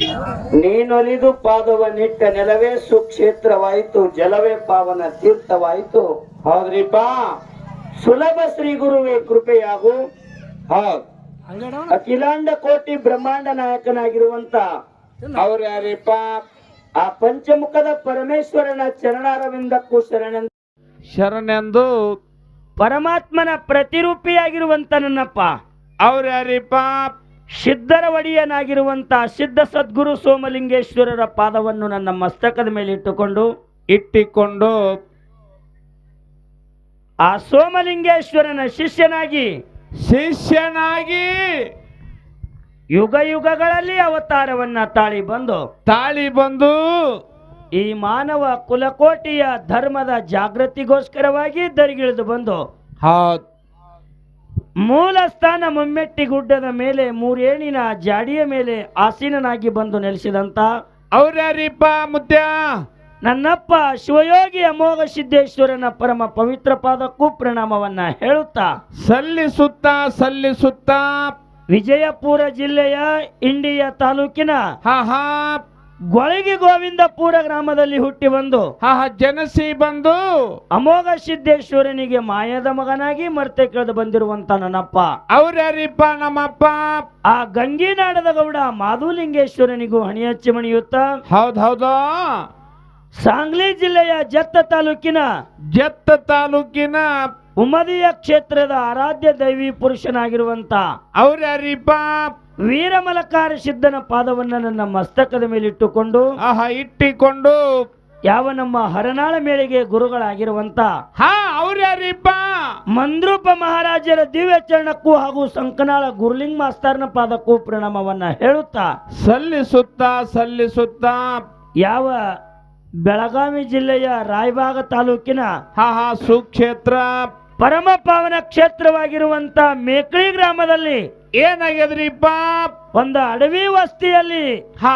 ನೀನೊಲಿದು ನಿಟ್ಟ ನೆಲವೇ ಸುಕ್ಷೇತ್ರವಾಯಿತು ಜಲವೇ ಪಾವನ ತೀರ್ಥವಾಯಿತು. ಹೌದ್ರಿಪ್ಪ? ಸುಲಭ ಶ್ರೀ ಗುರುವೇ ಕೃಪೆಯಾಗು. ಹೌದ್. ಅಖಿಲಾಂಡ ಕೋಟಿ ಬ್ರಹ್ಮಾಂಡ ನಾಯಕನಾಗಿರುವಂತ ಅವ್ರ ಯಾರಿಪ್ಪ? ಆ ಪಂಚಮುಖದ ಪರಮೇಶ್ವರನ ಚರಣಾರವಿಂದಕ್ಕೂ ಶರಣೆಂದು ಶರಣೆಂದು ಪರಮಾತ್ಮನ ಪ್ರತಿರೂಪಿಯಾಗಿರುವಂತ ನನ್ನಪ್ಪ. ಅವ್ರ ಯಾರಿಪ್ಪ? ಸಿದ್ಧರ ಒಡೆಯನಾಗಿರುವಂಥ ಸಿದ್ಧ ಸದ್ಗುರು ಸೋಮಲಿಂಗೇಶ್ವರರ ಪಾದವನ್ನು ನನ್ನ ಮಸ್ತಕದ ಮೇಲೆ ಇಟ್ಟುಕೊಂಡು ಇಟ್ಟಿಕೊಂಡು ಆ ಸೋಮಲಿಂಗೇಶ್ವರನ ಶಿಷ್ಯನಾಗಿ ಶಿಷ್ಯನಾಗಿ ಯುಗ ಯುಗಗಳಲ್ಲಿ ಅವತಾರವನ್ನ ತಾಳಿ ಬಂದು ತಾಳಿ ಬಂದು ಈ ಮಾನವ ಕುಲಕೋಟಿಯ ಧರ್ಮದ ಜಾಗೃತಿಗೋಸ್ಕರವಾಗಿ ದರಿಗಿಳಿದು ಬಂದು ಹೌದ್. ಮೂಲ ಸ್ಥಾನ ಮುಮ್ಮೆಟ್ಟಿ ಗುಡ್ಡದ ಮೇಲೆ ಮೂರೇಣಿನ ಜಾಡಿಯ ಮೇಲೆ ಆಸೀನನಾಗಿ ಬಂದು ನೆಲೆಸಿದಂತ ಅವರ್ಯಾರಿಪ್ಪ ಮುದ್ದ ಮುದ್ಯ ನನ್ನಪ್ಪ ಶಿವಯೋಗಿ ಅಮೋಘ ಸಿದ್ದೇಶ್ವರನ ಪರಮ ಪವಿತ್ರ ಪಾದಕ್ಕೂ ಪ್ರಣಾಮವನ್ನ ಹೇಳುತ್ತಾ. ಸಲ್ಲಿಸುತ್ತ ಸಲ್ಲಿಸುತ್ತ. ವಿಜಯಪುರ ಜಿಲ್ಲೆಯ ಇಂಡಿಯ ತಾಲೂಕಿನ ಹಾ ಹಾ. ಗೊಳಗಿ ಗೋವಿಂದಪುರ ಗ್ರಾಮದಲ್ಲಿ ಹುಟ್ಟಿ ಬಂದು ಹಾ ಜನಸಿ ಬಂದು ಅಮೋಘ ಸಿದ್ದೇಶ್ವರನಿಗೆ ಮಾಯದ ಮಗನಾಗಿ ಮರ್ತೆ ಕಳೆದು ಬಂದಿರುವಂತ ನನ್ನಪ್ಪ. ಅವ್ರಿಪ್ಪ ನಮ್ಮಪ್ಪ? ಆ ಗಂಗಿನಾಡದ ಗೌಡ ಮಾಧುಲಿಂಗೇಶ್ವರನಿಗೂ ಹಣಿ ಹಚ್ಚಿ ಮಣಿಯುತ್ತ. ಹೌದ್ ಹೌದಾ? ಸಾಂಗ್ಲಿ ಜಿಲ್ಲೆಯ ಜತ್ತ ತಾಲೂಕಿನ ಜತ್ತ ತಾಲೂಕಿನ ಉಮದಿಯ ಕ್ಷೇತ್ರದ ಆರಾಧ್ಯ ದೈವಿ ಪುರುಷನಾಗಿರುವಂತ ಅವ್ರ ವೀರಮಲಕಾರ ಸಿದ್ಧನ ಪಾದವನ್ನ ನನ್ನ ಮಸ್ತಕದ ಮೇಲಿಟ್ಟುಕೊಂಡು ಆಹಾ ಇಟ್ಟಿಕೊಂಡು. ಯಾವ ನಮ್ಮ ಹರನಾಳ ಮೇಳಿಗೆ ಗುರುಗಳಾಗಿರುವಂತ ಹಾ ಅವ್ರ ಮಂದ್ರೂಪ ಮಹಾರಾಜರ ದಿವ್ಯ ಚರಣಕ್ಕೂ ಹಾಗೂ ಸಂಕನಾಳ ಗುರುಲಿಂಗ್ ಮಾಸ್ತರ್ನ ಪಾದಕ್ಕೂ ಪ್ರಣಾಮವನ್ನ ಹೇಳುತ್ತಾ ಸಲ್ಲಿಸುತ್ತಾ ಸಲ್ಲಿಸುತ್ತಾ. ಯಾವ ಬೆಳಗಾವಿ ಜಿಲ್ಲೆಯ ರಾಯಬಾಗ ತಾಲೂಕಿನ ಹಾ ಹಾ ಸುಕ್ಷೇತ್ರ. ಪರಮ ಪಾವನ ಕ್ಷೇತ್ರವಾಗಿರುವಂತ ಮೇಕಳಿ ಗ್ರಾಮದಲ್ಲಿ ಏನಾಗ್ಯದ್ರಿಪ್ಪ ಒಂದು ಅಡವಿ ವಸ್ತಿಯಲ್ಲಿ ಹಾ.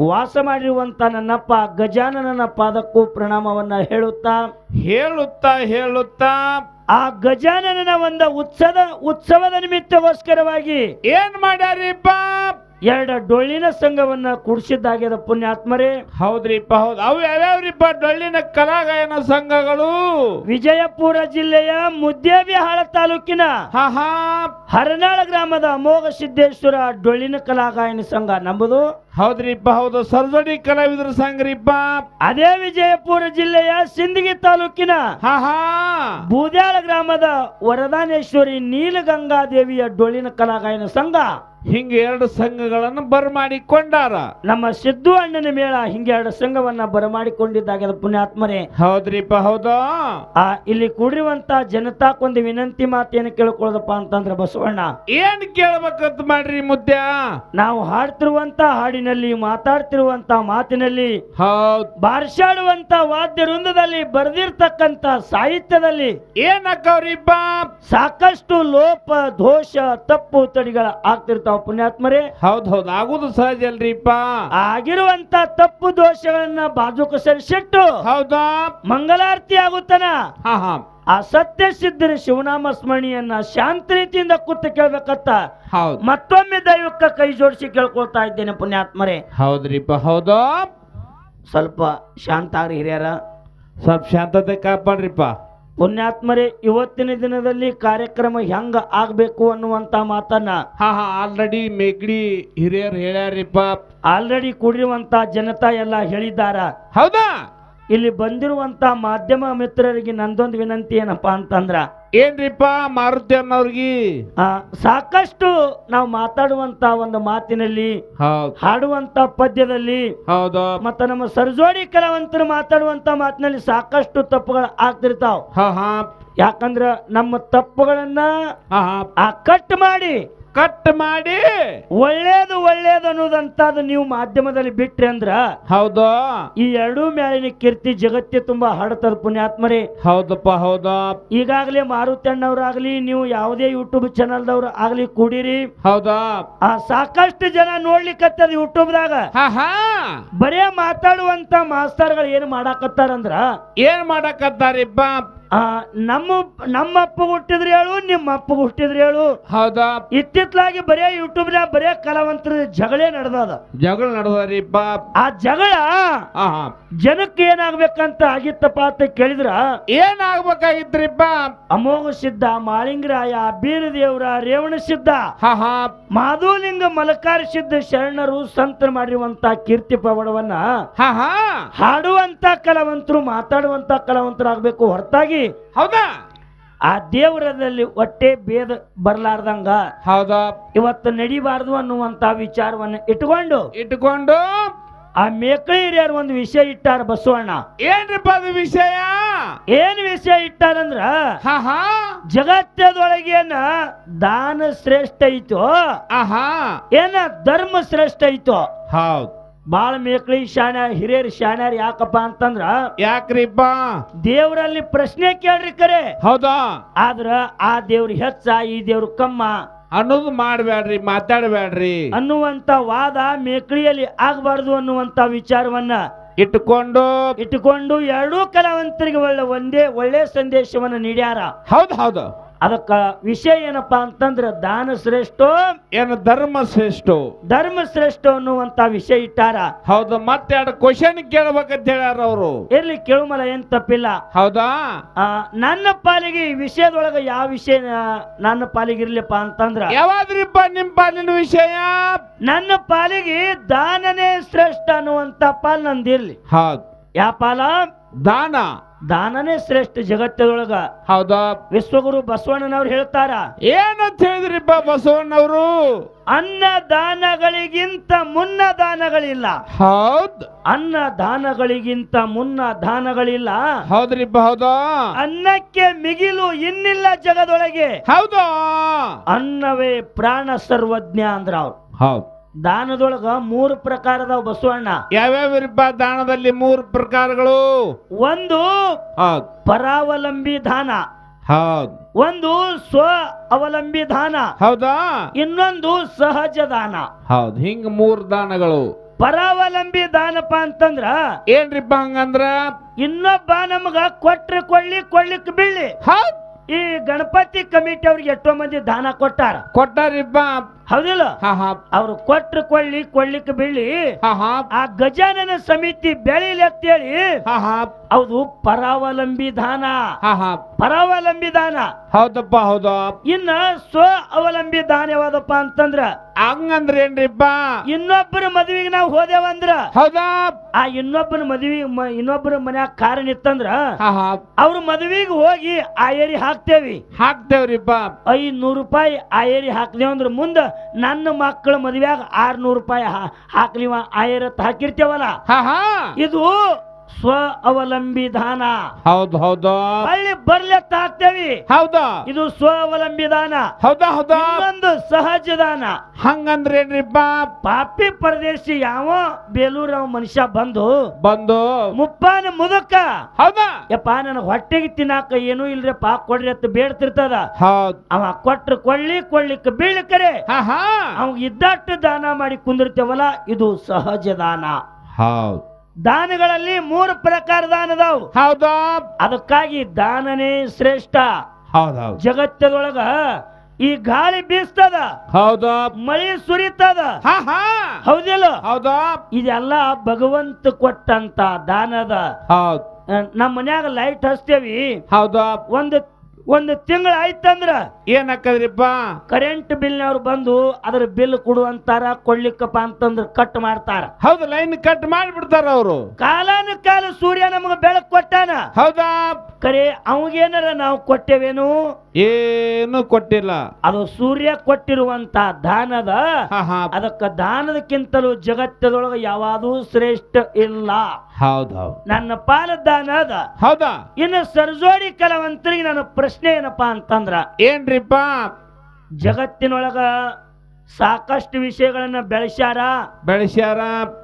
ವಾಸ ಮಾಡಿರುವಂತ ನನ್ನಪ್ಪ ಗಜಾನನ ಪಾದಕ್ಕೂ ಪ್ರಣಾಮವನ್ನ ಹೇಳುತ್ತಾ ಹೇಳುತ್ತಾ ಹೇಳುತ್ತಾ. ಆ ಗಜಾನನ ಒಂದು ಉತ್ಸವ ಉತ್ಸವದ ನಿಮಿತ್ತಗೋಸ್ಕರವಾಗಿ ಏನ್ ಮಾಡ್ಯಾರಿಪ್ಪ ಎರಡು ಡೊಳ್ಳಿನ ಸಂಘವನ್ನ ಕೂಡಿಸಿದ್ದಾಗ್ಯದ ಪುಣ್ಯಾತ್ಮರೇ. ಹೌದ್ರಿಪ್ಪ ಹೌದು. ಅವು ಯಾವ್ಯಾವ್ರಿಪ್ಪ ಡೊಳ್ಳಿನ ಕಲಾಗಾಯನ ಸಂಘಗಳು? ವಿಜಯಪುರ ಜಿಲ್ಲೆಯ ಮುದ್ದೇಬಿಹಾಳ ತಾಲೂಕಿನ ಹಾ ಹಾ. ಹರನಾಳ ಗ್ರಾಮದ ಅಮೋಘ ಸಿದ್ದೇಶ್ವರ ಡೊಳ್ಳಿನ ಕಲಾಗಾಯನ ಸಂಘ. ನಂಬುದು ಹೌದ್ರಿಪ್ಪ ಹೌದು. ಸರ್ಜಡಿ ಕಲಾವಿದರು ಸಂಘರಿಪ್ಪ ಅದೇ ವಿಜಯಪುರ ಜಿಲ್ಲೆಯ ಸಿಂದಗಿ ತಾಲೂಕಿನ ಹಾ ಹಾ. ಬೂದ್ಯಾಳ ಗ್ರಾಮದ ವರದಾನೇಶ್ವರಿ ನೀಲಗಂಗಾ ದೇವಿಯ ಡೊಳ್ಳಿನ ಕಲಾಗಾಯನ ಸಂಘ. ಹಿಂಗ ಎರಡು ಸಂಘಗಳನ್ನು ಬರಮಾಡಿಕೊಂಡಾರ. ನಮ್ಮ ಸಿದ್ದು ಅಣ್ಣನ ಮೇಳ ಹಿಂಗೆ ಎರಡು ಸಂಘವನ್ನ ಬರಮಾಡಿಕೊಂಡಿದ್ದಾಗ್ಯದ ಪುಣ್ಯಾತ್ಮರೇ. ಹೌದ್ರಿಪ್ಪ ಹೌದಾ? ಆ ಇಲ್ಲಿ ಕೂಡಿರುವಂತ ಜನತಾಕ್ಕೊಂದು ವಿನಂತಿ ಮಾತೇನು ಕೇಳ್ಕೊಳ್ಳೋದಪ್ಪ ಅಂತಂದ್ರೆ ಬಸವಣ್ಣ. ಏನ್ ಕೇಳ್ಬೇಕಂತ ಮಾಡ್ರಿ ಮುದ್ದೆ ನಾವು ಹಾಡ್ತಿರುವಂತ ಹಾಡಿನಲ್ಲಿ ಮಾತಾಡ್ತಿರುವಂತ ಮಾತಿನಲ್ಲಿ ಹೌದ್. ಬಾರಿಸಾಡುವಂತ ವಾದ್ಯ ವೃಂದದಲ್ಲಿ ಬರೆದಿರ್ತಕ್ಕಂತ ಸಾಹಿತ್ಯದಲ್ಲಿ ಏನಕ್ಕವ್ರಿಬ್ಬ ಸಾಕಷ್ಟು ಲೋಪ ದೋಷ ತಪ್ಪು ತಡಿಗಳ ಆಗ್ತಿರ್ತಾವ ಪುಣ್ಯಾತ್ಮರೇ. ಹೌದ್ ಹೌದ್. ಆಗುದು ಸಹಜ ಅಲ್ರಿಪ್ಪ ಆಗಿರುವಂತ ತಪ್ಪು ದೋಷಗಳನ್ನ ಬಾಜುಕ ಸರಿಸಿಟ್ಟು ಹೌದಾ? ಮಂಗಲಾರತಿ ಆಗುತ್ತನ? ಹಾ ಹಾ. ಆ ಸತ್ಯ ಸಿದ್ಧರ ಶಿವನಾಮ ಸ್ಮರಣೆಯನ್ನ ಶಾಂತ ರೀತಿಯಿಂದ ಕೂತು ಕೇಳ್ಬೇಕತ್ತ. ಹೌದು. ಮತ್ತೊಮ್ಮೆ ದೈವಕ್ಕ ಕೈ ಜೋಡಿಸಿ ಕೇಳ್ಕೊಳ್ತಾ ಇದ್ದೇನೆ ಪುಣ್ಯಾತ್ಮರೇ. ಹೌದ್ರಿಪ್ಪ ಹೌದು. ಸ್ವಲ್ಪ ಶಾಂತ ಆಗ್ರಿ ಹಿರಿಯರ. ಸ್ವಲ್ಪ ಶಾಂತತೆ ಕಾಪಾಡ್ರಿಪ್ಪ. ಪುಣ್ಯಾತ್ಮರೇ ಇವತ್ತಿನ ದಿನದಲ್ಲಿ ಕಾರ್ಯಕ್ರಮ ಹೆಂಗ ಆಗ್ಬೇಕು ಅನ್ನುವಂತ ಮಾತನ್ನ ಹಾ ಹಾ ಆಲ್ರೆಡಿ ಮೇಗ್ಡಿ ಹಿರಿಯರ್ ಹೇಳ್ಯಾರಿಪ್ಪ ಆಲ್ರೆಡಿ ಕೂಡಿರುವಂತ ಜನತಾ ಎಲ್ಲ ಹೇಳಿದ್ದಾರ. ಹೌದಾ? ಇಲ್ಲಿ ಬಂದಿರುವಂತ ಮಾಧ್ಯಮ ಮಿತ್ರರಿಗೆ ನಂದೊಂದು ವಿನಂತಿ ಏನಪ್ಪಾ ಅಂತಂದ್ರ ಏನ್ರಿಪ್ಪ ಮಾರುತಿ ಅನ್ನೋರ್ಗಿ? ಆ, ಸಾಕಷ್ಟು ನಾವು ಮಾತಾಡುವಂತ ಒಂದು ಮಾತಿನಲ್ಲಿ ಹೌದ್. ಹಾಡುವಂತ ಪದ್ಯದಲ್ಲಿ ಹೌದು. ಮತ್ತ ನಮ್ಮ ಸರ್ಜೋಡಿ ಕಲಾವಂತರು ಮಾತಾಡುವಂತ ಮಾತಿನಲ್ಲಿ ಸಾಕಷ್ಟು ತಪ್ಪುಗಳು ಆಗ್ತಿರ್ತಾವ. ಹಾ ಹಾ. ಯಾಕಂದ್ರ ನಮ್ಮ ತಪ್ಪುಗಳನ್ನ ಹಾ ಹಾ. ಆ ಕಟ್ ಮಾಡಿ ಕಟ್ ಮಾಡಿ. ಒಳ್ಳೇದು ಒಳ್ಳೇದು ಅನ್ನೋದಂತಾದು ನೀವು ಮಾಧ್ಯಮದಲ್ಲಿ ಬಿಟ್ರಿ ಅಂದ್ರ ಹೌದು. ಈ ಎರಡೂ ಮೇಲಿನ ಕೀರ್ತಿ ಜಗತ್ತಿ ತುಂಬಾ ಹಾಡುತ್ತದ ಪುಣ್ಯಾತ್ಮರೇ. ಹೌದಪ್ಪ ಹೌದು. ಈಗಾಗಲೇ ಮಾರುತಣ್ಣವ್ರಾಗ್ಲಿ ನೀವು ಯಾವುದೇ ಯೂಟ್ಯೂಬ್ ಚಾನಲ್ದವ್ರು ಆಗ್ಲಿ ಕೂಡಿರಿ. ಹೌದಾ. ಆ ಸಾಕಷ್ಟು ಜನ ನೋಡ್ಲಿಕ್ಕತ್ತದ ಯೂಟ್ಯೂಬ್ ದಾಗ. ಬರೇ ಮಾತಾಡುವಂತ ಮಾಸ್ತರ್ಗಳು ಏನ್ ಮಾಡಾಕತ್ತಾರಂದ್ರ ಏನ್ ಮಾಡಕತ್ತಾರಿಪ್ಪ? ಆ, ನಮ್ಮ ನಮ್ಮ ಅಪ್ಪ ಹುಟ್ಟಿದ್ರೆ ಹೇಳು ನಿಮ್ಮ ಅಪ್ಪ ಹುಟ್ಟಿದ್ರೆ ಹೇಳು. ಹೌದಾ? ಇತ್ತಿತ್ಲಾಗಿ ಬರೇ ಯೂಟ್ಯೂಬ್ನಾಗ ಬರೇ ಕಲಾವಂತರ ಜಗಳೇ ನಡೆದದ. ಜಗಳ ನಡೆದರಿಪ್ಪ ಆ ಜಗಳ ಜನಕ್ಕೆ ಏನಾಗ್ಬೇಕಂತ ಆಗಿತ್ತಪ್ಪ ಅಂತ ಕೇಳಿದ್ರ? ಏನ್ ಬಾಪ್ ಅಮೋಘ ಸಿದ್ಧ ಮಾಳಿಂಗರಾಯ ಬೀರದೇವ್ರ ರೇವಣ ಸಿದ್ಧ ಹಾ ಹಾ. ಮಾಧುಲಿಂಗ ಮಲಕಾರ ಸಿದ್ಧ ಶರಣರು ಸಂತರ ಮಾಡಿರುವಂತ ಕೀರ್ತಿ ಪವಡವನ್ನ ಹಾ ಹಾ. ಹಾಡುವಂತ ಕಲಾವಂತರು ಮಾತಾಡುವಂತ ಕಲಾವಂತರಾಗಬೇಕು ಹೊರತಾಗಿ ಹೌದಾ? ಆ ದೇವರದಲ್ಲಿ ಹೊಟ್ಟೆ ಭೇದ ಬರ್ಲಾರ್ದಂಗ ಹೌದಾ? ಇವತ್ತು ನಡಿಬಾರ್ದು ಅನ್ನುವಂತ ವಿಚಾರವನ್ನ ಇಟ್ಕೊಂಡು ಇಟ್ಕೊಂಡು ಆ ಮೇಕಳಿ ಹಿರಿಯರು ಒಂದು ವಿಷಯ ಇಟ್ಟಾರ ಬಸವಣ್ಣ. ಏನ್ರಿಪ್ಪ ಅದು ವಿಷಯ? ಏನ್ ವಿಷಯ ಇಟ್ಟಾರಂದ್ರ ಜಗತ್ತದೊಳಗೇನ ದಾನ ಶ್ರೇಷ್ಠ ಐತೋ? ಆಹಾ. ಏನ ಧರ್ಮ ಶ್ರೇಷ್ಠ ಐತೋ? ಹೌದ್. ಬಾಳ ಮೇಕಳಿ ಶಾಣ ಹಿರಿಯರ್ ಶಾಣ್ಯಾರ್ ಯಾಕಪ್ಪ ಅಂತಂದ್ರ ಯಾಕ್ರಿಪ್ಪ ದೇವರಲ್ಲಿ ಪ್ರಶ್ನೆ ಕೇಳ್ರಿ ಕರೆ. ಹೌದಾ? ಆದ್ರ ಆ ದೇವ್ರ ಹೆಚ್ಚ ಈ ದೇವ್ರ ಕಮ್ಮ. ಅನ್ನೋದು ಮಾಡ್ಬೇಡ್ರಿ ಮಾತಾಡ್ಬೇಡ್ರಿ ಅನ್ನುವಂತ ವಾದ ಮೇಕಳಿಯಲ್ಲಿ ಆಗಬಾರ್ದು ಅನ್ನುವಂತ ವಿಚಾರವನ್ನ ಇಟ್ಟುಕೊಂಡು ಇಟ್ಟುಕೊಂಡು ಎರಡೂ ಕಲಾವಂತರಿಗೆ ಒಳ್ಳೆ ಒಂದೇ ಒಳ್ಳೆ ಸಂದೇಶವನ್ನ ನೀಡ್ಯಾರ. ಹೌದು ಹೌದು. ಅದಕ್ಕ ವಿಷಯ ಏನಪ್ಪಾ ಅಂತಂದ್ರೆ ದಾನ ಶ್ರೇಷ್ಠ ಏನು ಧರ್ಮ ಶ್ರೇಷ್ಠ? ಧರ್ಮ ಶ್ರೇಷ್ಠ ಅನ್ನುವಂತ ವಿಷಯ ಇಟ್ಟಾರ. ಹೌದು ಮತ್ತೆ ಎರಡು ಕ್ವಶನ್ ಕೇಳ್ಬೇಕಂತ ಹೇಳ್ಯಾರ ಅವರು. ಇರ್ಲಿ ಕೇಳುಮಲ ಏನ್ ತಪ್ಪಿಲ್ಲ. ಹೌದಾ? ನನ್ನ ಪಾಲಿಗೆ ಈ ವಿಷಯದೊಳಗ ಯಾವ ವಿಷಯ ನನ್ನ ಪಾಲಿಗೆ ಇರ್ಲಿಪ್ಪ ಅಂತಂದ್ರ. ಯಾವಾದ್ರಿಪ್ಪ ನಿಮ್ ಪಾಲಿನ ವಿಷಯ. ನನ್ನ ಪಾಲಿಗೆ ದಾನನೇ ಶ್ರೇಷ್ಠ ಅನ್ನುವಂತ ಪಾಲ್ ನಂದಿರ್ಲಿ. ಹೌದು. ಯಾವ ಪಾಲ? ದಾನ. ದಾನನೇ ಶ್ರೇಷ್ಠ ಜಗತ್ತದೊಳಗ. ಹೌದಾ? ವಿಶ್ವಗುರು ಬಸವಣ್ಣನವ್ರು ಹೇಳ್ತಾರ. ಏನಂತ ಹೇಳಿದ್ರಿಪ್ಪ ಬಸವಣ್ಣವರು? ಅನ್ನ ದಾನಗಳಿಗಿಂತ ಮುನ್ನ ದಾನಗಳಿಲ್ಲ. ಹೌದ್. ಅನ್ನ ದಾನಗಳಿಗಿಂತ ಮುನ್ನ ದಾನಗಳಿಲ್ಲ. ಹೌದ್ರಿಪ್ಪ ಹೌದಾ? ಅನ್ನಕ್ಕೆ ಮಿಗಿಲು ಇನ್ನಿಲ್ಲ ಜಗದೊಳಗೆ. ಹೌದಾ? ಅನ್ನವೇ ಪ್ರಾಣ ಸರ್ವಜ್ಞ ಅಂದ್ರ ಅವ್ರು ಹೌದ್. ದಾನದೊಳಗ ಮೂರು ಪ್ರಕಾರದ ಬಸವಣ್ಣ. ಯಾವ್ಯಾವ್ರಿಪ್ಪ ದಾನದಲ್ಲಿ ಮೂರು ಪ್ರಕಾರಗಳು? ಒಂದು ಪರಾವಲಂಬಿ ದಾನ. ಹೌದು ಒಂದು ಸ್ವ ಅವಲಂಬಿ ದಾನ. ಹೌದಾ? ಇನ್ನೊಂದು ಸಹಜ ದಾನ. ಹೌದು ಹಿಂಗ ಮೂರು ದಾನಗಳು. ಪರಾವಲಂಬಿ ದಾನಪ್ಪ ಅಂತಂದ್ರ ಏನ್ರಿಪ್ಪ ಹಂಗಂದ್ರ? ಇನ್ನೊಬ್ಬ ನಮಗ ಕೊಟ್ರೆ ಕೊಳ್ಳಿ ಕೊಳ್ಳಿಕ್ ಬೀಳಿ ಹೌದು ಈ ಗಣಪತಿ ಕಮಿಟಿ ಅವ್ರಿಗೆ ಎಷ್ಟೋ ಮಂದಿ ದಾನ ಕೊಟ್ಟಾರ. ಕೊಟ್ಟಾರಿಪ್ಪ ಹೌದಿಲ್ಲ? ಅವ್ರು ಕೊಟ್ರೆ ಕೊಳ್ಳಿ ಕೊಳ್ಳಿಕ್ ಬೀಳಿ. ಆ ಗಜಾನನ ಸಮಿತಿ ಬೆಳಿಲಿ ಅಂತೇಳಿ ಹೌದು ಪರಾವಲಂಬಿ ದಾನ. ಪರಾವಲಂಬಿ ದಾನ. ಹೌದಪ್ಪ ಹೌದು. ಇನ್ನ ಸ್ವ ಅವಲಂಬಿ ದಾನ ಯಾವ್ದಪ್ಪ ಅಂತಂದ್ರ ಹಂಗಂದ್ರ ಏನ್ರಿಪ್ಪ ಇನ್ನೊಬ್ಬರ ಮದುವೆಗೆ ನಾವು ಹೋದೇವಂದ್ರ ಹೌದಾ? ಆ ಇನ್ನೊಬ್ಬನ ಮದ್ವಿ ಇನ್ನೊಬ್ಬರ ಮನ್ಯಾಗ ಕಾರಣ ಇತ್ತಂದ್ರ ಅವ್ರ ಮದುವೆಗೆ ಹೋಗಿ ಆ ಏರಿ ಹಾಕ್ತೇವಿ. ಹಾಕ್ತೇವ್ರಿಪ್ಪ. ಐನೂರು ರೂಪಾಯಿ ಆ ಏರಿ ಹಾಕ್ದೇವ್ ಅಂದ್ರ ಮುಂದ ನನ್ನ ಮಕ್ಕಳ ಮದ್ವ್ಯಾಗ ಆರ್ನೂರು ರೂಪಾಯಿ ಹಾಕ್ಲಿವ ಆಯರತ್ ಹಾಕಿರ್ತೇವಲ್ಲ? ಇದು ಸ್ವ ಅವಲಂಬಿ ದಾನ ಹೌದು ಹೌದು. ಹಳ್ಳಿ ಬರ್ಲೆತ್ತ ಹಾಕ್ತೇವಿ. ಹೌದು? ಇದು ಸ್ವ ಅವಲಂಬಿ ದಾನ ಹೌದಾ ಹೌದಾ. ಒಂದು ಸಹಜ ದಾನ ಹಂಗಂದ್ರೆ ಏನ್ರಿಪ್ಪ ಪಾಪಿ ಪರದೇಶಿ ಯಾವ ಬೇಲೂರ ಅವ ಮನುಷ್ಯ ಬಂದು ಬಂದು ಮುಪ್ಪಾನ ಮುದಕ. ಹೌದಾ? ಯಪ್ಪ ನನಗೆ ಹೊಟ್ಟೆಗೆ ತಿನ್ನಾಕ ಏನೂ ಪಾ ಕೊಡ್ರಿ ಅಂತ ಬೇಡ್ತಿರ್ತದ. ಹೌದ್. ಅವ ಕೊಟ್ರ ಕೊಳ್ಳಿ ಕೊಳ್ಳಿಕ್ ಬೀಳಕರೆ ಅವ್ ಇದ್ದಟ್ಟು ದಾನ ಮಾಡಿ ಕುಂದಿರ್ತೇವಲ್ಲ ಇದು ಸಹಜ ದಾನ ಹೌದ್. ದಾನಗಳಲ್ಲಿ ಮೂರು ಪ್ರಕಾರ ದಾನ ಅದಾವು. ಹೌದಾ? ಅದಕ್ಕಾಗಿ ದಾನನೇ ಶ್ರೇಷ್ಠ. ಹೌದೌದು. ಹೌದ್ ಜಗತ್ತದೊಳಗ ಈ ಗಾಳಿ ಬೀಸ್ತದ. ಹೌದಾ? ಮಳೆ ಸುರಿತದ. ಹಾ ಹಾ. ಹೌದಿಲ್ಲ? ಹೌದಾ? ಇದೆಲ್ಲ ಭಗವಂತ ಕೊಟ್ಟಂತ ದಾನದ. ಹೌದು. ನಮ್ಮ ಮನ್ಯಾಗ ಲೈಟ್ ಹಚ್ತೇವಿ. ಹೌದಾ? ಒಂದು ಒಂದು ತಿಂಗಳ ಆಯ್ತಂದ್ರ ಏನ್ ಹಾಕದ್ರಿಪ್ಪ ಕರೆಂಟ್ ಬಿಲ್ನವ್ರು ಬಂದು ಅದ್ರ ಬಿಲ್ ಕೊಡು ಅಂತಾರ ಕೊಡ್ಲಿಕ್ಕಪ್ಪ ಅಂತಂದ್ರ ಕಟ್ ಮಾಡ್ತಾರ. ಹೌದು ಲೈನ್ ಕಟ್ ಮಾಡ್ಬಿಡ್ತಾರ ಅವರು. ಕಾಲಾನು ಕಾಲ ಸೂರ್ಯ ನಮಗ ಬೆಳಕು ಕೊಟ್ಟಾನ. ಹೌದಾ? ಕರೆ ಅವಾಗೇನಾರ ನಾವು ಕೊಟ್ಟೇವೇನು? ಏನು ಕೊಟ್ಟಿಲ್ಲ. ಅದು ಸೂರ್ಯ ಕೊಟ್ಟಿರುವಂತ ದಾನದ ಹಾ ಹಾ. ಅದಕ್ಕ ದಾನದಕ್ಕಿಂತಲೂ ಜಗತ್ತದೊಳಗ ಯಾವಾದೂ ಶ್ರೇಷ್ಠ ಇಲ್ಲ. ಹೌದೌದು ಹೌದ್. ನನ್ನ ಪಾಲ ದಾನ ಅದ. ಹೌದಾ? ಇನ್ನು ಸರ್ಜೋಡಿ ಕಲಾವಂತರಿಗೆ ನಾನು ಪ್ರಶ್ನೆ ಏನಪ್ಪಾ ಅಂತಂದ್ರ ಏನ್ರಿಪ್ಪ? ಜಗತ್ತಿನೊಳಗ ಸಾಕಷ್ಟು ವಿಷಯಗಳನ್ನ ಬೆಳೆಸ್ಯಾರ. ಬೆಳೆಸ್ಯಾರ.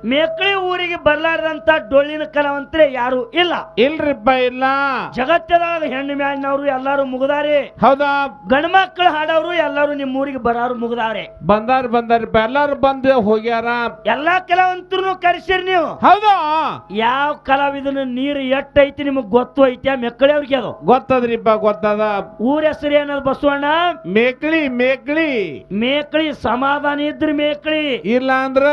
ಮೇಕಳಿ ಊರಿಗೆ ಬರಲಾರದಂತ ಡೊಳ್ಳಿನ ಕಲಾವಂತರೇ ಯಾರು ಇಲ್ಲ. ಇಲ್ರಿಪ್ಪ ಇಲ್ಲ. ಜಗತ್ತದಾಗ ಹೆಣ್ಣು ಮ್ಯಾಲಿನವರು ಎಲ್ಲಾರು ಮುಗದಾರಿ. ಹೌದಾ? ಗಂಡ್ಮಕ್ಳು ಹಾಡೋರು ಎಲ್ಲಾರು ನಿಮ್ಮ ಊರಿಗೆ ಬರೋರು ಮುಗಿದಾರೆ. ಬಂದಾರ ಬಂದಾರಿಪ್ಪ. ಎಲ್ಲಾರು ಬಂದು ಹೋಗ್ಯಾರ. ಎಲ್ಲಾ ಕಲಾವಂತರು ಕರೆಸಿರಿ ನೀವು. ಹೌದಾ? ಯಾವ ಕಲಾವಿದನ ನೀರು ಎಟ್ಟೈತಿ ನಿಮಗ್ ಗೊತ್ತು ಐತಿ ಆ ಮೆಕ್ಕಳಿ ಅವ್ರಿಗೆ ಅದು? ಗೊತ್ತದ್ರಿಪ್ಪ ಗೊತ್ತದ. ಊರ ಹೆಸರು ಏನದು ಬಸವಣ್ಣ? ಮೇಕಳಿ ಮೇಕಳಿ. ಮೇಕಳಿ ಸಮಾಧಾನ ಇದ್ರೆ ಮೇಕಳಿ. ಇಲ್ಲ ಅಂದ್ರ?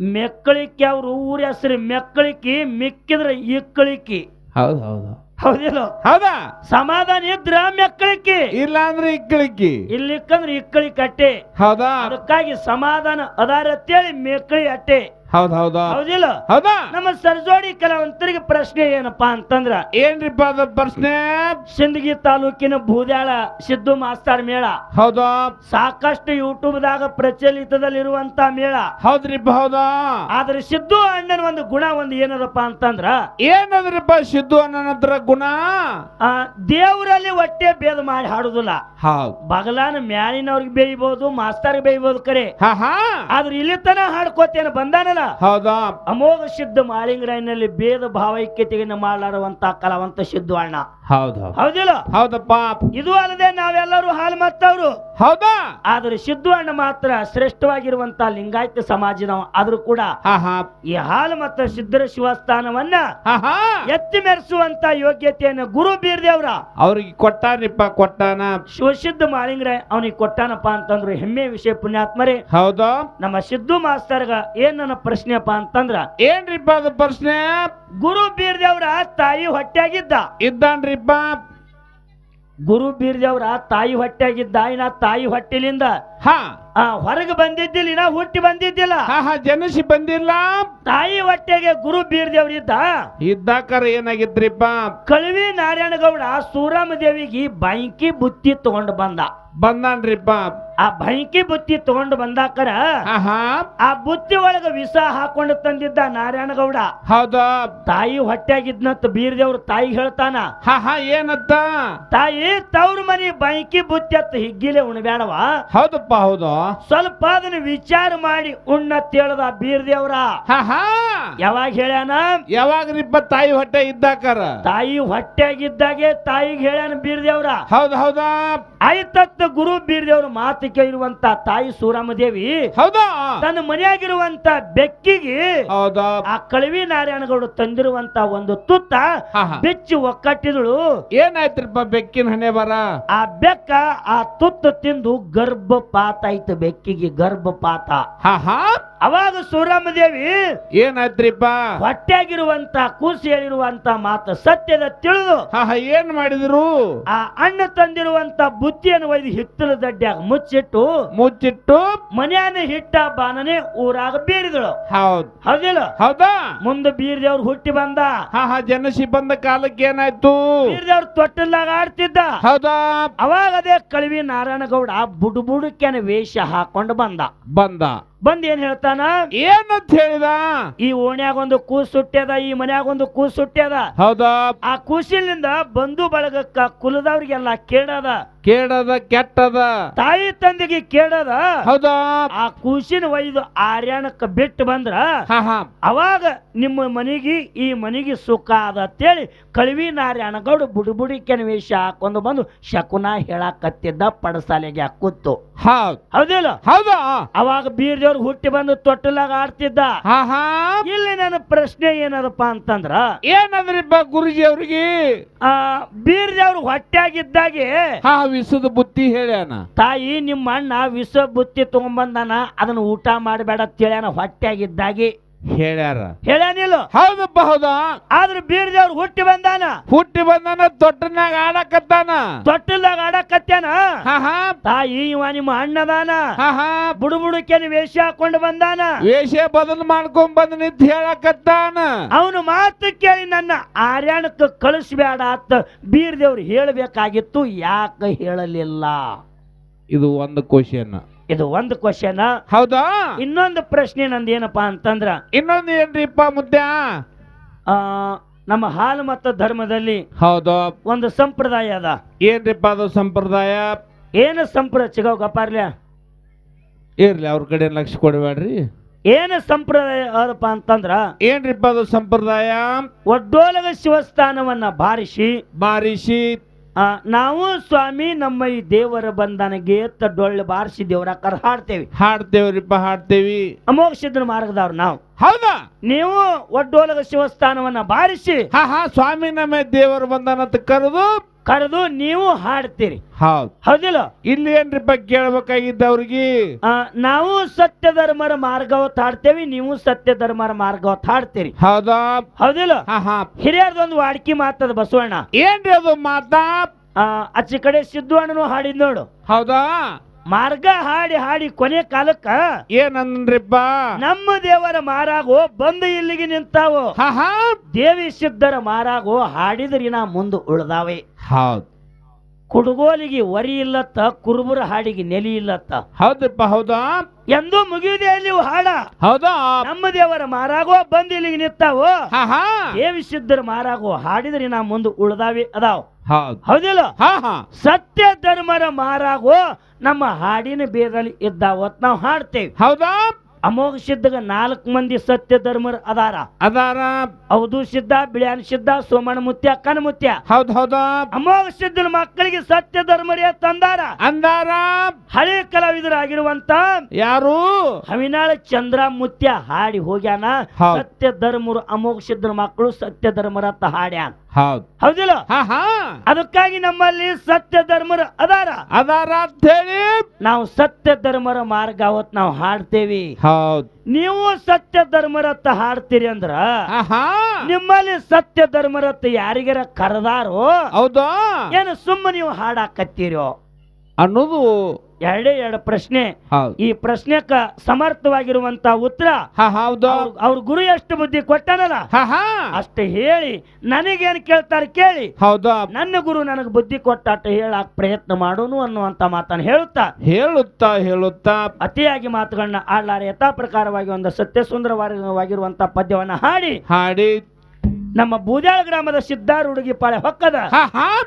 ಮೆಕ್ಕಳಿಕ್ಕೆ ಅವ್ರ ಊರ ಹೆಸರು ಮೆಕ್ಕಳಿಕಿ ಮಿಕ್ಕಿದ್ರೆ ಇಕ್ಕಳಿಕಿ ಹೌದು ಹೌದು. ಹೌದಿಲ್ಲ? ಹೌದಾ? ಸಮಾಧಾನ ಇದ್ರ ಮೆಕ್ಕಳಿಕಿ ಇಲ್ಲ ಅಂದ್ರೆ ಇಕ್ಕಳಿಕಿ ಇಲ್ಲಿಕ್ಕಂದ್ರೆ ಇಕ್ಕಳಿ ಕಟ್ಟೆ ಹೌದಾ? ಅದಕ್ಕಾಗಿ ಸಮಾಧಾನ ಅದಾರ ಅಂತೇಳಿ ಮೇಕಳಿ ಅಟ್ಟೆ. ಹೌದ್ ಹೌದಾ. ಹೌದಿಲ್ಲ? ಹೌದಾ? ನಮ್ಮ ಸರ್ಜೋಡಿ ಕಲಾವಂತರಿಗೆ ಪ್ರಶ್ನೆ ಏನಪ್ಪಾ ಅಂತಂದ್ರ ಏನ್ರಿಪ್ಪ ಅದ ಪ್ರಶ್ನೆ? ಸಿಂದಗಿ ತಾಲೂಕಿನ ಬೂದ್ಯಾಳ ಸಿದ್ದು ಮಾಸ್ತಾರ್ ಮೇಳ. ಹೌದಾ? ಸಾಕಷ್ಟು ಯೂಟ್ಯೂಬ್ ದಾಗ ಪ್ರಚಲಿತದಲ್ಲಿರುವಂತ ಮೇಳ. ಹೌದ್ರಿಪ್ಪ ಹೌದಾ? ಆದ್ರೆ ಸಿದ್ದು ಅಣ್ಣನ ಒಂದು ಗುಣ ಒಂದು ಏನದಪ್ಪ ಅಂತಂದ್ರ ಏನದ್ರಿಪ್ಪ ಸಿದ್ದು ಅಣ್ಣನತ್ರ ಹತ್ರ ಗುಣ? ಆ ದೇವರಲ್ಲಿ ಹೊಟ್ಟೆ ಭೇದ ಮಾಡಿ ಹಾಡುದಿಲ್ಲ. ಹೌದು. ಬಗಲಾನ ಮ್ಯಾಲಿನವ್ರಿಗೆ ಬೇಯ್ಬೋದು ಮಾಸ್ತರ್ ಬೇಯ್ಬೋದು ಕರೆ. ಆದ್ರೆ ಇಲ್ಲಿ ತನ ಹಾಡ್ಕೋತೇನೆ ಬಂದಾನಲ್ಲ. ಹೌದಾ? ಅಮೋಘ ಸಿದ್ಧ ಮಾಳಿಂಗರಾಯನಲ್ಲಿ ಭೇದ ಭಾವೈಕ್ಯತೆಯನ್ನು ಮಾಡಲಾರುವಂತ ಕಲಾವಂತ ಸಿದ್ದು ಅಣ್ಣ ಹೌದು. ಹೌದ್ ಹೌದಿಲ್ಲ ಹೌದಪ್ಪ ಇದು ಅಲ್ಲದೆ ನಾವೆಲ್ಲರೂ ಹಾಲು ಮತ್ತವ್ರು ಹೌದಾ? ಆದ್ರೆ ಸಿದ್ದು ಅಣ್ಣ ಮಾತ್ರ ಶ್ರೇಷ್ಠವಾಗಿರುವಂತ ಲಿಂಗಾಯತ ಸಮಾಜದ ಆದ್ರೂ ಕೂಡ ಈ ಹಾಲು ಮತ್ತ ಸಿದ್ಧರ ಶಿವಸ್ಥಾನವನ್ನ ಎತ್ತಿ ಮೆರೆಸುವಂತ ಯೋಗ್ಯತೆಯನ್ನು ಗುರು ಬೀರ್ದೇವ್ರ. ಅವ್ರಿಗೆ ಕೊಟ್ಟಾನಿಪ್ಪ ಕೊಟ್ಟಾನ? ಶಿವಸಿದ್ಧ ಮಾಲಿಂಗ್ರೆ ಅವನಿಗೆ ಕೊಟ್ಟಾನಪ್ಪ ಅಂತಂದ್ರು ಹೆಮ್ಮೆ ವಿಷಯ ಪುಣ್ಯಾತ್ಮರೇ. ಹೌದಾ? ನಮ್ಮ ಸಿದ್ದು ಮಾಸ್ತರ್ಗ ಏನ್ ನನ್ನ ಪ್ರಶ್ನೆಯಪ್ಪ ಅಂತಂದ್ರ ಏನ್ರಿಪ್ಪ ಅದು ಪ್ರಶ್ನೆ? ಗುರು ಬೀರ್ದೇವ್ರ ತಾಯಿ ಹೊಟ್ಟೆಯಾಗಿದ್ದ ಇದ್ದಾನ್ರಿಪ್ಪ? ಗುರು ಬೀರ್ದೇವ್ರ ತಾಯಿ ಹೊಟ್ಟೆಯಾಗಿದ್ದ ಇನ್ನ ತಾಯಿ ಹೊಟ್ಟೆಲಿಂದ ಹಾ. ಆ ಹೊರಗೆ ಬಂದಿದ್ದಿಲ್ಲ ಇನ್ನ ಹುಟ್ಟಿ ಬಂದಿದ್ದಿಲ್ಲ. ಹಾ ಹಾ ಜನಿಸಿ ಬಂದಿಲ್ಲ? ತಾಯಿ ಹೊಟ್ಟೆಗೆ ಗುರು ಬೀರ್ದೇವ್ರಿದ್ದ ಇದ್ದಾಕರ ಏನಾಗಿದ್ರಿಪ್ಪ ಕಳವಿ ನಾರಾಯಣಗೌಡ ಸೂರಮ್ಮ ದೇವಿಗೆ ಬೈಂಕಿ ಬುತ್ತಿ ತಗೊಂಡು ಬಂದ. ಬಂದಾನ್ರಿಪ್ಪ ಆ ಬೈಂಕಿ ಬುತ್ತಿ ತಗೊಂಡು ಬಂದಾಕರ ಆ ಬುತ್ತಿ ಒಳಗ ವಿಷ ಹಾಕೊಂಡು ತಂದಿದ್ದ ನಾರಾಯಣ ಗೌಡ ಹೌದಾ? ತಾಯಿ ಹೊಟ್ಟೆಯಾಗಿದ್ನಂತ ಬೀರ್ದೇವ್ರ ತಾಯಿ ಹೇಳ್ತಾನ. ಏನತ್ತ? ತಾಯಿ ತವ್ರ ಮನಿ ಬೈಂಕಿ ಬುತ್ತಿ ಅತ್ತ ಹಿಗ್ಗಿಲೆ ಉಣಬೇಡವ ಹೌದಪ್ಪ ಹೌದು. ಸ್ವಲ್ಪ ಅದನ್ನ ವಿಚಾರ ಮಾಡಿ ಉಣ್ಣತ್ ಹೇಳದ ಬೀರ್ದೇವ್ರ. ಯಾವಾಗ ಹೇಳ್ಯಾನ? ಯಾವಾಗ ಯಾವಾಗ್ರಿಪ್ಪ ತಾಯಿ ಹೊಟ್ಟೆ ಇದ್ದಾಕರ? ತಾಯಿ ಹೊಟ್ಟೆಗಿದ್ದಾಗೆ ತಾಯಿಗೆ ಹೇಳ್ಯಾನ ಬೀರ್ದೇವ್ರ. ಹೌದ್ ಹೌದಾ? ಆಯ್ತತ್ತ ಗುರು ಬೀರ್ದೇವ್ರ ಮಾತು ಕೇಳಿರುವಂತ ತಾಯಿ ಸೂರಾಮದೇವಿ ಹೌದಾ? ತನ್ನ ಮನೆಯಾಗಿರುವಂತ ಬೆಕ್ಕಿಗೆ ಹೌದಾ? ಆ ಕಳವಿ ನಾರಾಯಣಗೌಡ ತಂದಿರುವಂತ ಒಂದು ತುತ್ತ ಬೆಚ್ಚಿ ಒಕ್ಕಟ್ಟಿದಳು. ಏನಾಯ್ತ್ರಿಪ್ಪ ಬೆಕ್ಕಿನ ಹಣೆ ಬರ ಆ ಬೆಕ್ಕ ಆ ತುತ್ತ ತಿಂದು ಗರ್ಭಪಾತ ಆಯ್ತು ಬೆಕ್ಕಿಗೆ ಗರ್ಭಪಾತ. ಅವಾಗ ಸೂರಮ್ಮ ದೇವಿ ಏನಾಯ್ತ್ರಿಪ್ಪ? ಹೊಟ್ಟೆಯಾಗಿರುವಂತ ಕೂಸಿ ಹೇಳಿರುವಂತ ಮಾತು ಸತ್ಯದ ತಿಳಿದು ಏನ್ ಮಾಡಿದ್ರು? ಆ ಅಣ್ಣ ತಂದಿರುವಂತ ಬುತ್ತಿಯನ್ನು ಒಯ್ದು ಹಿತ್ತಲ ದಡ್ಡ್ಯಾಗ ಮುಚ್ಚಿಟ್ಟು ಮುಚ್ಚಿಟ್ಟು ಮನ್ಯಾನ ಹಿಟ್ಟ ಬಾನನೆ ಊರಾಗ ಬೀರಿದಳು. ಹೌದು. ಹೌದಿಲ್ಲ? ಹೌದಾ? ಮುಂದೆ ಬೀರ್ದೇವ್ರು ಹುಟ್ಟಿ ಬಂದ. ಹಾ ಹಾ ಜನಸಿ ಬಂದ ಕಾಲಕ್ಕೆ ಏನಾಯ್ತು? ಬೀರ್ದೇವ್ರ ತೊಟ್ಟಲ್ದಾಗ ಆಡ್ತಿದ್ದ. ಹೌದಾ? ಅವಾಗ ಅದೇ ಕಳವಿ ನಾರಾಯಣಗೌಡ ಬುಡು ವೇಷ ಹಾಕೊಂಡು ಬಂದ. ಬಂದ. ಬಂದ್ ಏನ್ ಹೇಳ್ತಾನ? ಏನಂತ ಹೇಳಿದ? ಈ ಓಣ್ಯಾಗ ಒಂದು ಕೂಸ್ ಸುಟ್ಟ್ಯದ ಈ ಮನ್ಯಾಗ ಒಂದು ಕೂಸ್ ಸುಟ್ಟ್ಯದ ಹೌದಾ? ಆ ಕೂಸಿನಿಂದ ಬಂಧು ಬಳಗಕ್ಕ ಕುಲದವ್ರಿಗೆಲ್ಲ ಕೇಳದ ಕೇಳದ ಕೆಟ್ಟದ. ತಾಯಿ ತಂದೆಗೆ ಕೇಳದ ಹೌದಾ? ಆ ಕೂಸಿನ ಒಯ್ದು ಆರ್ಯಾಣಕ್ಕ ಬಿಟ್ಟು ಬಂದ್ರ ಹಾ ಹಾ. ಅವಾಗ ನಿಮ್ಮ ಮನೆಗೆ ಈ ಮನೆಗೆ ಸುಖ ಅದ ಅಂತೇಳಿ ಕಳವಿ ನಾರಾಯಣಗೌಡ ಬುಡುಬುಡಿ ಕೆನವೇಷ ಹಾಕೊಂಡು ಬಂದು ಶಕುನ ಹೇಳಾಕತ್ತಿದ್ದ ಪಡಸಾಲೆಗೆ ಕೂತು. ಹೌದ್ ಹೌದಿಲ್ಲ ಹೌದಾ? ಅವಾಗ ಬೀರ್ದೇವ್ರು ಹುಟ್ಟಿ ಬಂದು ತೊಟ್ಟಲಾಗ ಆಡ್ತಿದ್ದ. ಹಾ ಹಾ. ಇಲ್ಲಿ ನನ್ನ ಪ್ರಶ್ನೆ ಏನದಪ್ಪ ಅಂತಂದ್ರ ಏನಂದ್ರಿಪ್ಪ ಗುರುಜಿ ಅವ್ರಿಗೆ ಆ ಬೀರ್ದವ್ರು ಹೊಟ್ಟೆಯಾಗಿದ್ದಾಗೆ ಹಾ ವಿಸದ ಬುತ್ತಿ ಹೇಳ್ಯಾನ. ತಾಯಿ ನಿಮ್ಮ ಅಣ್ಣ ವಿಷ ಬುತ್ತಿ ತಗೊಂಬಂದಾನ ಅದನ್ನ ಊಟ ಮಾಡಬೇಡ ತಿಳ್ಯಾನ ಹೊಟ್ಟೆಯಾಗಿದ್ದಾಗೆ ಹೇಳ್ಯಾರ. ಹೇಳ್ಯಾನಿಲ್ಲ? ಹೌದು ಹೌದಾ ಆದ್ರೆ ಬೀರ್ದೇವ್ರು ಹುಟ್ಟಿ ಬಂದಾನ? ಹುಟ್ಟಿ ಬಂದಾನ ತೊಟ್ಟನಾಗ ಆಡಕತ್ತಾನ. ತೊಟ್ಟಲ್ದಾಗ ಆಡಕತ್ತಾನ? ತಾಯಿ ಇವ ನಿಮ್ಮ ಅಣ್ಣದಾನ? ಬುಡು ಬುಡುಕೆನ ವೇಷ ಹಾಕೊಂಡು ಬಂದಾನ? ವೇಷ ಬದಲು ಮಾಡ್ಕೊಂಡ್ ಬಂದ್ ನಿಂತ ಹೇಳಕತ್ತಾನ. ಅವನು ಮಾತು ಕೇಳಿ ನನ್ನ ಆರ್ಯಾಣಕ್ಕೆ ಕಳಿಸ್ಬೇಡ ಅಂತ ಬೀರ್ದೇವ್ರು ಹೇಳಬೇಕಾಗಿತ್ತು ಯಾಕೆ ಹೇಳಲಿಲ್ಲ? ಇದು ಒಂದು ಕ್ವಶನ್. ಇದು ಒಂದು ಕ್ವಶನ್ ಹೌದಾ? ಇನ್ನೊಂದು ಪ್ರಶ್ನೆ ನಂದು ಏನಪ್ಪಾ ಅಂತಂದ್ರ ಇನ್ನೊಂದು ಏನ್ರಿಪ್ಪ ಮುದ್ದೆ ಆ, ನಮ್ಮ ಹಾಲು ಮತ್ತು ಧರ್ಮದಲ್ಲಿ ಹೌದು. ಒಂದು ಸಂಪ್ರದಾಯ ಅದ. ಏನ್ರಿಪ್ಪ ಅದು ಸಂಪ್ರದಾಯ? ಏನು ಸಂಪ್ರದಾಯ ಗಪಾರ್ಲ್ಯ ಇರ್ಲಿ ಅವ್ರ ಕಡೆ ಲಕ್ಷ ಕೊಡಬೇಡ್ರಿ? ಏನು ಸಂಪ್ರದಾಯ ಅದಪ್ಪ ಅಂತಂದ್ರ ಏನ್ರಿಪ್ಪ ಅದು ಸಂಪ್ರದಾಯ? ಒಡ್ಡೋಲಗ ಶಿವಸ್ಥಾನವನ್ನ ಬಾರಿಸಿ ಬಾರಿಸಿ ನಾವು ಸ್ವಾಮಿ ನಮ್ಮ ಈ ದೇವರ ಬಂಧನಗೆ ಎತ್ತ ಡೊಳ್ಳು ಬಾರಿಸಿ ದೇವರ ಕರ್ ಹಾಡ್ತೇವೆ ಹಾಡ್ತೇವ್ರಿಪ್ಪ ಹಾಡ್ತೇವಿ. ಸಿದ್ಧನ ಮಾರ್ಗದವ್ರು ನಾವು. ಹೌದಾ? ನೀವು ಒಡ್ಡೋಲಗ ಶಿವಸ್ಥಾನವನ್ನ ಬಾರಿಸಿ ಹಾ ಹಾ ಸ್ವಾಮಿ ನಮ್ಮ ದೇವರು ಬಂದನಂತ ಕರೆದು ಕರೆದು ನೀವು ಹಾಡ್ತೀರಿ. ಹೌದು. ಹೌದಿಲ್ಲ? ಇಲ್ಲಿ ಏನ್ರಿಪ್ಪ ಕೇಳ್ಬೇಕಾಗಿದ್ದವ್ರಿಗೆ? ಆ, ನಾವು ಸತ್ಯ ಧರ್ಮರ ಮಾರ್ಗವತ್ ಹಾಡ್ತೇವಿ ನೀವು ಸತ್ಯ ಧರ್ಮರ ಮಾರ್ಗವತ್ ಹಾಡ್ತೀರಿ. ಹೌದಾ? ಹೌದಿಲ್ಲ? ಹಾ ಹಾ. ಹಿರಿಯರ್ದೊಂದು ವಾಡ್ಕಿ ಮಾತದ ಬಸವಣ್ಣ. ಏನ್ರಿ ಅದು ಮಾತಾ? ಆ, ಆಚೆ ಕಡೆ ಸಿದ್ದು ಅಣ್ಣನು ಹಾಡಿದ್ ನೋಡು. ಹೌದಾ? ಮಾರ್ಗ ಹಾಡಿ ಹಾಡಿ ಕೊನೆ ಕಾಲಕ್ಕ ಏನಂದ್ರಿಪ್ಪ? ನಮ್ಮ ದೇವರ ಮಾರಾಗೋ ಬಂದು ಇಲ್ಲಿಗೆ ನಿಂತಾವು? ದೇವಿ ಸಿದ್ಧರ ಮಾರಾಗೋ ಹಾಡಿದ್ರಿನ ಮುಂದೆ ಉಳ್ದಾವೆ. ಹೌದು. ಕುಡುಗೋಲಿಗೆ ವರಿ ಇಲ್ಲತ್ತ ಕುರುಬರ ಹಾಡಿಗೆ ನೆಲಿ ಇಲ್ಲತ್ತ. ಹೌದಪ್ಪ ಹೌದಾ? ಎಂದೂ ಮುಗಿಯುದೆ ಅಲ್ಲಿ ಹಾಡ. ಹೌದಾ? ನಮ್ಮ ದೇವರ ಮಾರಾಗೋ ಬಂದು ಇಲ್ಲಿಗೆ ನಿಂತಾವೋ? ದೇವಿ ಸಿದ್ಧರ ಮಾರಾಗೋ ಹಾಡಿದ್ರಿನ ಮುಂದೆ ಉಳ್ದಾವೆ. ಅದಾವ್. ಹೌದಿಲ್ಲ? ಸತ್ಯ ಧರ್ಮರ ಮಾರಾಗೋ ನಮ್ಮ ಹಾಡಿನ ಬೇದಲ್ಲಿ ಇದ್ದಾವತ್ ನಾವು ಹಾಡ್ತೇವೆ. ಹೌದಾ? ಅಮೋಘ ಸಿದ್ಧಗ ನಾಲ್ಕು ಮಂದಿ ಸತ್ಯ ಧರ್ಮರ ಅದಾರ. ಅದಾರ? ಹೌದು ಸಿದ್ಧ ಬಿಳಿಯಾನ್ ಸಿದ್ಧ ಸೋಮಣ್ಣ ಮುತ್ಯ ಕನ ಮುತ್ಯ. ಹೌದ್ ಹೌದ? ಅಮೋಘ ಸಿದ್ಧನ ಮಕ್ಕಳಿಗೆ ಸತ್ಯ ಧರ್ಮರೇ ತಂದಾರ. ಅಂದಾರ? ಹಳೆ ಕಲಾವಿದರಾಗಿರುವಂತ ಯಾರು? ಹವಿನಾಳ ಚಂದ್ರ ಮುತ್ಯ ಹಾಡಿ ಹೋಗ್ಯಾನ. ಸತ್ಯ ಧರ್ಮರು ಅಮೋಘ ಸಿದ್ಧನ ಮಕ್ಕಳು ಸತ್ಯ ಧರ್ಮರತ್ತ ಹಾಡ್ಯಾನ. ಹೌದ್. ಹೌದಿಲ್ಲ? ಅದಕ್ಕಾಗಿ ನಮ್ಮಲ್ಲಿ ಸತ್ಯ ಧರ್ಮರ ಅದಾರ. ಅದಾರ ಅಂತ ಹೇಳಿ ನಾವು ಸತ್ಯ ಧರ್ಮರ ಮಾರ್ಗ ಅವತ್ ನಾವು ಹಾಡ್ತೇವಿ. ಹೌದು. ನೀವು ಸತ್ಯ ಧರ್ಮರತ್ತ ಹಾಡ್ತೀರಿ ಅಂದ್ರ ನಿಮ್ಮಲ್ಲಿ ಸತ್ಯ ಧರ್ಮರತ್ತ ಯಾರಿಗಾರ ಕರೆದಾರೋ ಹೌದಾ? ಏನು ಸುಮ್ಮ ನೀವು ಹಾಡಾಕತ್ತೀರೋ? ಅನ್ನೋದು ಎರಡೇ ಎರಡು ಪ್ರಶ್ನೆ. ಈ ಪ್ರಶ್ನೆಕ ಸಮರ್ಥವಾಗಿರುವಂತ ಉತ್ತರ ಅವ್ರ ಗುರು ಎಷ್ಟು ಬುದ್ಧಿ ಕೊಟ್ಟನಲ್ಲ? ಅಷ್ಟು ಹೇಳಿ ನನಗೇನ್ ಕೇಳ್ತಾರೆ ಕೇಳಿ. ಹೌದಾ. ನನ್ನ ಗುರು ನನಗೆ ಬುದ್ಧಿ ಕೊಟ್ಟಾಟ ಹೇಳಕ್ ಪ್ರಯತ್ನ ಮಾಡೋನು ಅನ್ನುವಂತ ಮಾತನ್ನು ಹೇಳುತ್ತಾ? ಹೇಳುತ್ತಾ ಹೇಳುತ್ತಾ. ಅತಿಯಾಗಿ ಮಾತುಗಳನ್ನ ಆಡ್ಲಾರೆ ಯಥಾ ಪ್ರಕಾರವಾಗಿ ಒಂದು ಸತ್ಯ ಸುಂದರವಾಗಿರುವಂತ ಪದ್ಯವನ್ನ ಹಾಡಿ. ಹಾಡಿ. ನಮ್ಮ ಬೂದ್ಯಾಳ ಗ್ರಾಮದ ಸಿದ್ಧಾರ್ ಹುಡುಗಿ ಪಾಳೆ ಹೊಕ್ಕದ.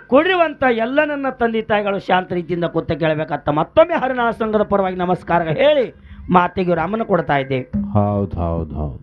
ಕೊಡಿರುವಂತ ಎಲ್ಲ ನನ್ನ ತಂದೆ ತಾಯಿಗಳು ಶಾಂತ ರೀತಿಯಿಂದ ಕೂತ ಕೇಳಬೇಕಂತ ಮತ್ತೊಮ್ಮೆ ಹರಿನಾಳ ಸಂಘದ ಪರವಾಗಿ ನಮಸ್ಕಾರ ಹೇಳಿ ಮಾತಿಗೆ ರಾಮನ ಕೊಡ್ತಾ ಇದ್ದೇವೆ. ಹೌದು ಹೌದು ಹೌದ್.